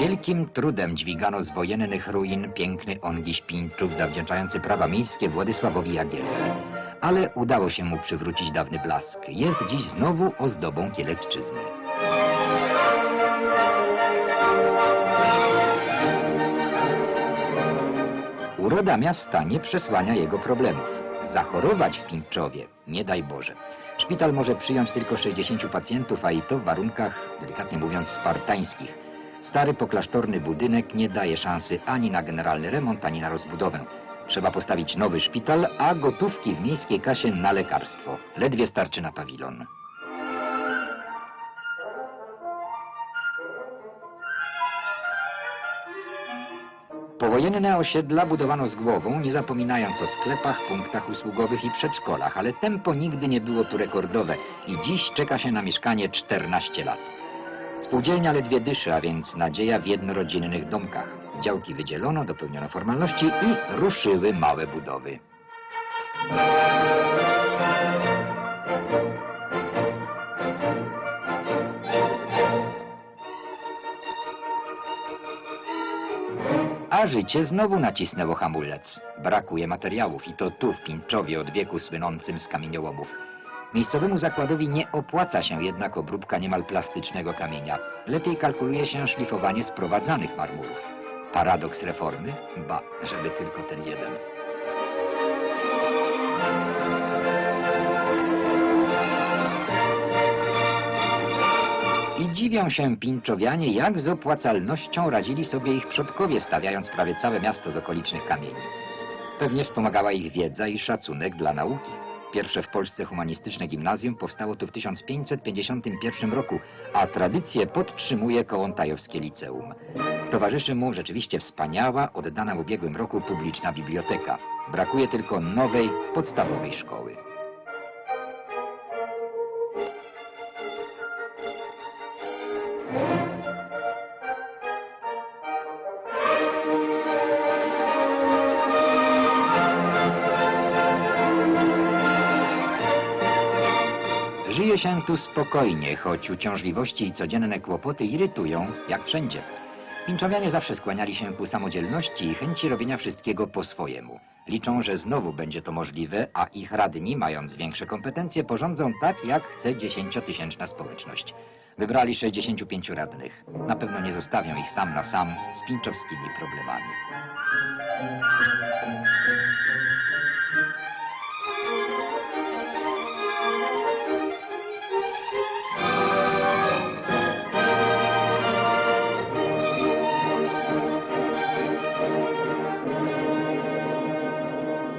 wielkim trudem dźwigano z wojennych ruin piękny ongiś Pińczów zawdzięczający prawa miejskie Władysławowi Jagiellonii. Ale udało się mu przywrócić dawny blask. Jest dziś znowu ozdobą Kielecczyzny. Uroda miasta nie przesłania jego problemów. Zachorować w Pińczowie, nie daj Boże. Szpital może przyjąć tylko 60 pacjentów, a i to w warunkach, delikatnie mówiąc, spartańskich. Stary poklasztorny budynek nie daje szansy ani na generalny remont, ani na rozbudowę. Trzeba postawić nowy szpital, a gotówki w miejskiej kasie na lekarstwo. Ledwie starczy na pawilon. Powojenne osiedla budowano z głową, nie zapominając o sklepach, punktach usługowych i przedszkolach, ale tempo nigdy nie było tu rekordowe i dziś czeka się na mieszkanie 14 lat. Spółdzielnia ledwie dyszy, a więc nadzieja w jednorodzinnych domkach. Działki wydzielono, dopełniono formalności i ruszyły małe budowy. A życie znowu nacisnęło hamulec. Brakuje materiałów i to tu w Pińczowie od wieku słynącym z kamieniołomów. Miejscowemu zakładowi nie opłaca się jednak obróbka niemal plastycznego kamienia. Lepiej kalkuluje się szlifowanie sprowadzanych marmurów. Paradoks reformy? Ba, żeby tylko ten jeden. I dziwią się pińczowianie, jak z opłacalnością radzili sobie ich przodkowie, stawiając prawie całe miasto z okolicznych kamieni. Pewnie wspomagała ich wiedza i szacunek dla nauki. Pierwsze w Polsce humanistyczne gimnazjum powstało tu w 1551 roku, a tradycję podtrzymuje Kołątajowskie Liceum. Towarzyszy mu rzeczywiście wspaniała, oddana w ubiegłym roku publiczna biblioteka. Brakuje tylko nowej, podstawowej szkoły. Żyje się tu spokojnie, choć uciążliwości i codzienne kłopoty irytują, jak wszędzie. Pinczowianie zawsze skłaniali się ku samodzielności i chęci robienia wszystkiego po swojemu. Liczą, że znowu będzie to możliwe, a ich radni, mając większe kompetencje, porządzą tak, jak chce dziesięciotysięczna społeczność. Wybrali 65 radnych. Na pewno nie zostawią ich sam na sam z pinczowskimi problemami.